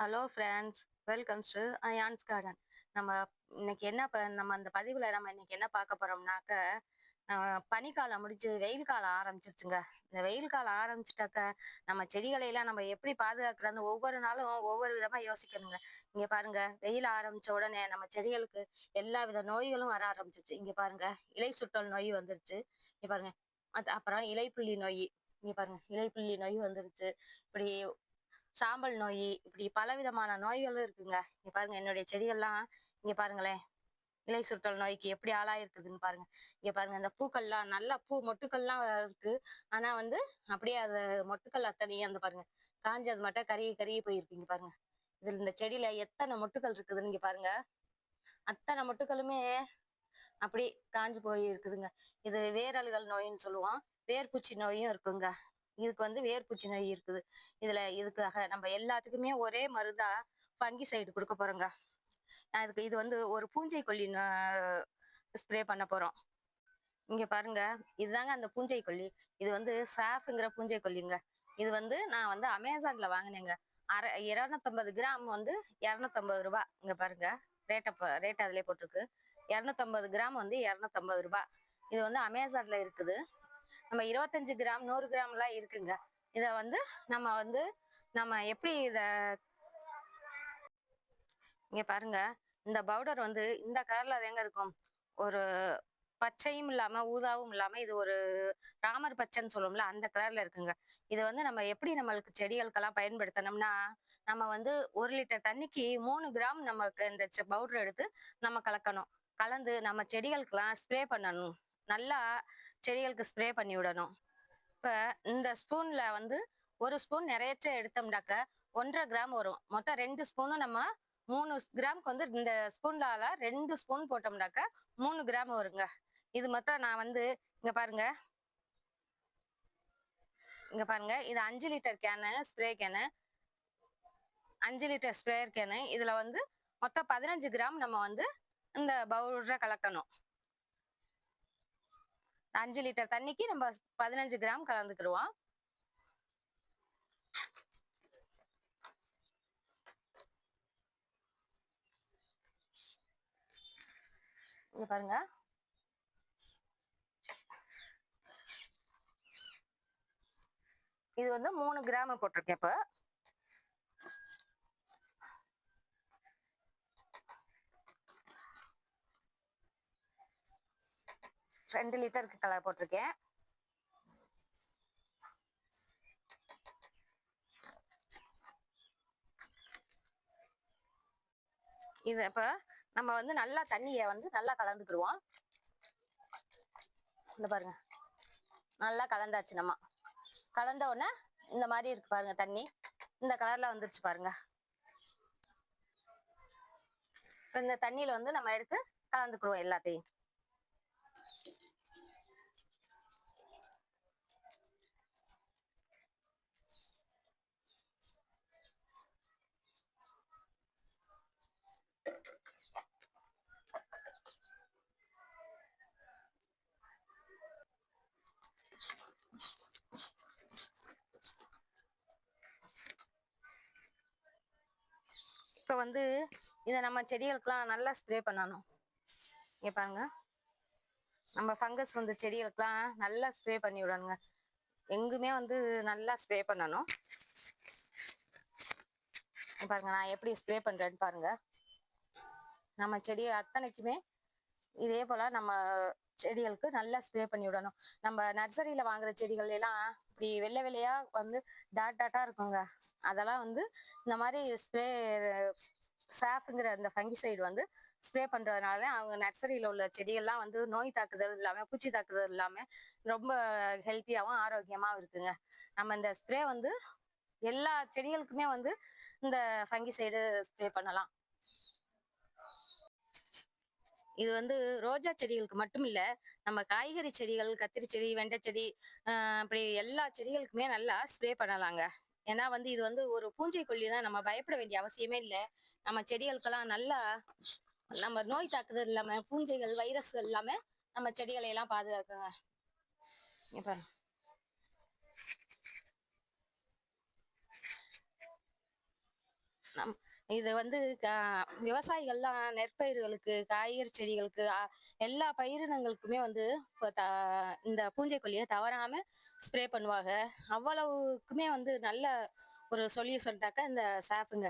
Hello friends welcome to Ayan's garden நம்ம இன்னைக்கு என்ன ப நம்ம அந்த பதிவில் நம்ம இன்னைக்கு என்ன பார்க்க போறோம்னாக்க பனிக்காலம் முடிஞ்சு வெயில் காலம் ஆரம்பிச்சிருச்சுங்க. இந்த வெயில் காலம் ஆரம்பிச்சிட்டாக்க நம்ம செடிகளையெல்லாம் நம்ம எப்படி பாதுகாக்கிறது ஒவ்வொரு நாளும் ஒவ்வொரு விதமா யோசிக்கணுங்க. இங்க பாருங்க வெயில் ஆரம்பிச்ச உடனே நம்ம செடிகளுக்கு எல்லா வித நோய்களும் வர ஆரம்பிச்சிருச்சு. இங்க பாருங்க இலை சுட்டல் நோய் வந்துருச்சு. இங்க பாருங்க அது அப்புறம் இலைப்புள்ளி நோய். இங்க பாருங்க இலைப்புள்ளி நோய் வந்துருச்சு. இப்படி சாம்பல் நோய் இப்படி பலவிதமான நோய்களும் இருக்குங்க. இங்க பாருங்க என்னுடைய செடிகள்லாம் இங்க பாருங்களேன் இலை சுற்றல் நோய்க்கு எப்படி ஆளாயிருக்குதுன்னு பாருங்க. இங்க பாருங்க இந்த பூக்கள்லாம் நல்லா பூ மொட்டுக்கள்லாம் இருக்கு. ஆனா வந்து அப்படியே அது மொட்டுக்கள் அத்தனையும் அந்த பாருங்க காஞ்சது மட்டும் கருகி கருகி போயிருக்கு இங்க பாருங்க. இதுல இந்த செடியில எத்தனை மொட்டுக்கள் இருக்குதுன்னு இங்க பாருங்க. அத்தனை மொட்டுக்களுமே அப்படி காஞ்சு போய் இருக்குதுங்க இது வேரல்கள் நோயின்னு சொல்லுவோம். வேர்பூச்சி நோயும் இருக்குங்க. இதுக்கு வந்து வேர்பூச்சி நோய் இருக்குது. இதுல இதுக்காக நம்ம எல்லாத்துக்குமே ஒரே மருந்தா பங்கி சைடு கொடுக்க போறோங்க. அதுக்கு இது வந்து ஒரு பூஞ்சை கொல்லி ஸ்ப்ரே பண்ண போறோம். இங்க பாருங்க இதுதாங்க அந்த பூஞ்சை கொல்லி இது வந்து சாஃப்ங்கிற பூஞ்சை கொல்லிங்க இது வந்து நான் வந்து அமேசான்ல வாங்கினேங்க. அரை இரநூத்தம்பது கிராம் வந்து இரநூத்தம்பது ரூபா. இங்க பாருங்க ரேட்டை ரேட் அதிலே போட்டிருக்கு. இரநூத்தம்பது கிராம் வந்து இரநூத்தம்பது ரூபா. இது வந்து அமேசான்ல இருக்குது. நம்ம இருபத்தஞ்சு கிராம் நூறு கிராம்லாம் இருக்குங்க. இத வந்து நம்ம வந்து நம்ம எப்படி இத இங்க பாருங்க. இந்த பவுடர் வந்து இந்த கலர்ல அது எங்க இருக்கும். ஒரு பச்சையும் இல்லாம ஊதாவும் இல்லாம இது ஒரு ராமர் பச்சைன்னு சொல்லுவோம்ல அந்த கலர்ல இருக்குங்க. இது வந்து நம்ம எப்படி நம்மளுக்கு செடிகளுக்கெல்லாம் பயன்படுத்தணும்னா நம்ம வந்து ஒரு லிட்டர் தண்ணிக்கு மூணு கிராம் நமக்கு இந்த பவுடர் எடுத்து நம்ம கலக்கணும். கலந்து நம்ம செடிகளுக்கெல்லாம் ஸ்ப்ரே பண்ணணும். நல்லா செடிகளுக்கு ஸ்ப்ரே பண்ணி விடணும். இப்ப இந்த ஸ்பூன்ல வந்து ஒரு ஸ்பூன் நிறையச்ச எடுத்தோம்னாக்க ஒன்றரை கிராம் வரும். மொத்தம் ரெண்டு ஸ்பூனும் நம்ம மூணு கிராமுக்கு வந்து இந்த ஸ்பூன்லால ரெண்டு ஸ்பூன் போட்டோம்னாக்க மூணு கிராம் வருங்க. இது மொத்தம் நான் வந்து இங்க பாருங்க. இங்க பாருங்க. இது அஞ்சு லிட்டர் கேனு ஸ்ப்ரே கேனு அஞ்சு லிட்டர் ஸ்ப்ரேயர் கேனு இதுல வந்து மொத்தம் பதினஞ்சு கிராம் நம்ம வந்து இந்த பவுடரை கலக்கணும். அஞ்சு லிட்டர் தண்ணிக்கு நம்ம பதினஞ்சு கிராம் கலந்துக்கிடுவோம். இங்க பாருங்க. இது வந்து மூணு கிராம் போட்டிருக்கேன் இப்போ. ரெண்டு லிட்டருக்கு கலர் போட்டிருக்கேன். இது இப்ப நம்ம வந்து நல்லா தண்ணிய வந்து நல்லா கலந்துக்கிடுவோம் இந்த பாருங்க. நல்லா கலந்தாச்சு நம்ம. கலந்த உடனே இந்த மாதிரி இருக்கு பாருங்க தண்ணி. இந்த கலர்ல வந்துருச்சு பாருங்க. இந்த தண்ணியில வந்து நம்ம எடுத்து கலந்துக்கிடுவோம் எல்லாத்தையும். இப்போ வந்து இதை நம்ம செடிகளுக்கெல்லாம் நல்லா ஸ்ப்ரே பண்ணணும். இங்கே பாருங்க. நம்ம ஃபங்கஸ் வந்து செடிகளுக்கெல்லாம் நல்லா ஸ்ப்ரே பண்ணி விடணுங்க. எங்குமே வந்து நல்லா ஸ்ப்ரே பண்ணணும். பாருங்க நான் எப்படி ஸ்ப்ரே பண்றேன்னு பாருங்க. நம்ம செடி அத்தனைக்குமே இதே போல நம்ம செடிகளுக்கு நல்லா ஸ்ப்ரே பண்ணி விடணும். நம்ம நர்சரியில வாங்குற செடிகள் எல்லாம் இப்படி வெள்ளை வெள்ளையா வந்து டாட் டாட்டா இருக்குங்க. அதெல்லாம் வந்து இந்த மாதிரி ஸ்ப்ரே சாஃப்ங்கிற அந்த ஃபங்கிசைடு வந்து ஸ்ப்ரே பண்றதுனால அவங்க நர்சரியில உள்ள செடிகள்லாம் வந்து நோய் தாக்குதல் இல்லாம பூச்சி தாக்குதல் இல்லாம ரொம்ப ஹெல்த்தியாவும் ஆரோக்கியமாவும் இருக்குங்க. நம்ம இந்த ஸ்ப்ரே வந்து எல்லா செடிகளுக்குமே வந்து இந்த ஃபங்கிசைடு ஸ்ப்ரே பண்ணலாம். இது வந்து ரோஜா செடிகளுக்கு மட்டும் இல்ல நம்ம காய்கறி செடிகள் கத்திரி செடி வெண்டை செடி அப்படி எல்லா செடிகளுக்குமே நல்லா ஸ்ப்ரே பண்ணலாங்க. ஏன்னா வந்து இது வந்து ஒரு பூஞ்சை கொல்லி தான் நம்ம பயப்பட வேண்டிய அவசியமே இல்லை. நம்ம செடிகளுக்கெல்லாம் நல்லா நம்ம நோய் தாக்குதல் இல்லாம பூஞ்சைகள் வைரஸ் இல்லாம நம்ம செடிகளை எல்லாம் பாதுகாக்குங்க. பாருங்க. நம் இது வந்து விவசாயிகள்லாம் நெற்பயிர்களுக்கு காய்கறி செடிகளுக்கு எல்லா பயிரினங்களுக்குமே வந்து த- இந்த பூஞ்சைக்கொல்லியை தவறாம ஸ்ப்ரே பண்ணுவாங்க. அவ்வளவுக்குமே வந்து நல்ல ஒரு சொல்யூஷன்டாக்க இந்த சாஃபுங்க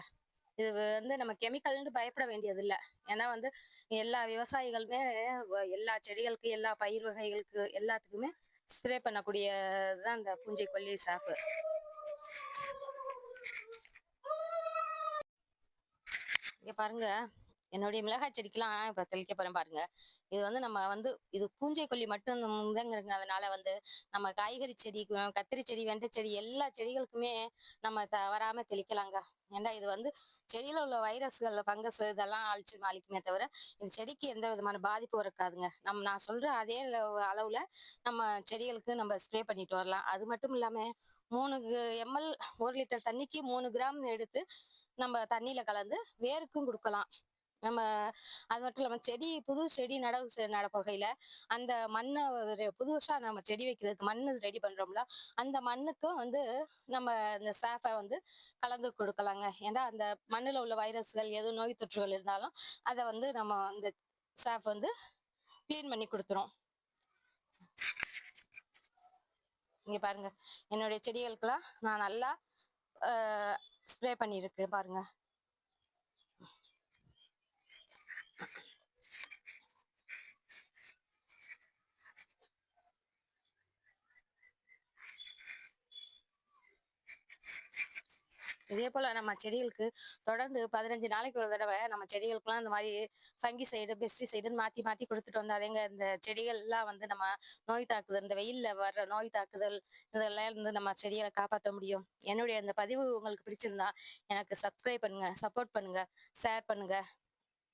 இது வந்து நம்ம கெமிக்கல்னு பயப்பட வேண்டியது இல்லை ஏன்னா வந்து எல்லா விவசாயிகளுமே எல்லா செடிகளுக்கு எல்லா பயிர் வகைகளுக்கு எல்லாத்துக்குமே ஸ்ப்ரே பண்ணக்கூடியதுதான் இந்த பூஞ்சைக்கொல்லி சாஃபு இங்க பாருங்க. என்னுடைய மிளகாய் செடிக்கெல்லாம் இப்போ தெளிக்க போறேன் பாருங்க. இது வந்து நம்ம வந்து இது பூஞ்சை கொல்லி மட்டும் அதனால வந்து நம்ம காய்கறி செடி கத்திரி செடி வெண்டை செடி எல்லா செடிகளுக்குமே நம்ம தவறாம தெளிக்கலாங்க. ஏன்னா இது வந்து செடியில உள்ள வைரஸ்கள் ஃபங்கஸ் இதெல்லாம் அழிச்சு அழிக்குமே தவிர இந்த செடிக்கு எந்த விதமான பாதிப்பும் இருக்காதுங்க. நம்ம நான் சொல்ற அதே அளவில் அளவுல நம்ம செடிகளுக்கு நம்ம ஸ்ப்ரே பண்ணிட்டு வரலாம். அது மட்டும் இல்லாம மூணு எம்எல் ஒரு லிட்டர் தண்ணிக்கு மூணு கிராம் எடுத்து நம்ம தண்ணியில கலந்து வேருக்கும் கொடுக்கலாம். நம்ம அது மட்டும் இல்லாமல் செடி புது செடி நடவு செ- நட போகையில அந்த மண்ணை புதுசா நம்ம செடி வைக்கிறதுக்கு மண்ணு ரெடி பண்றோம்ல அந்த மண்ணுக்கும் வந்து நம்ம இந்த சாஃபை வந்து கலந்து கொடுக்கலாங்க. ஏன்னா அந்த மண்ணுல உள்ள வைரஸ்கள் எதுவும் நோய் தொற்றுகள் இருந்தாலும் அதை வந்து நம்ம இந்த சாஃப் வந்து க்ளீன் பண்ணி கொடுத்துரும். இங்க பாருங்க. என்னுடைய செடிகளுக்கெல்லாம் நான் நல்லா ஸ்ப்ரே பண்ணியிருக்கு பாருங்க. இதே போல நம்ம செடிகளுக்கு தொடர்ந்து பதினஞ்சு நாளைக்கு ஒரு தடவை நம்ம செடிகளுக்குலாம் இந்த மாதிரி ஃபங்கி சைடு பெஸ்டி சைடுன்னு மாத்தி மாத்தி கொடுத்துட்டு வந்தாதேங்க இந்த செடிகள் எல்லாம் வந்து நம்ம நோய் தாக்குதல் இந்த வெயில்ல வர்ற நோய் தாக்குதல் இதெல்லாம் இருந்து நம்ம செடிகளை காப்பாற்ற முடியும். என்னுடைய அந்த பதிவு உங்களுக்கு பிடிச்சிருந்தா எனக்கு சப்ஸ்கிரைப் பண்ணுங்க சப்போர்ட் பண்ணுங்க ஷேர் பண்ணுங்க.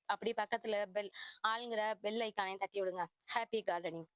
அப்படி பக்கத்துல பெல் ஆளுங்கிற பெல் ஐக்கானையும் தட்டி விடுங்க ஹாப்பி கார்டனிங்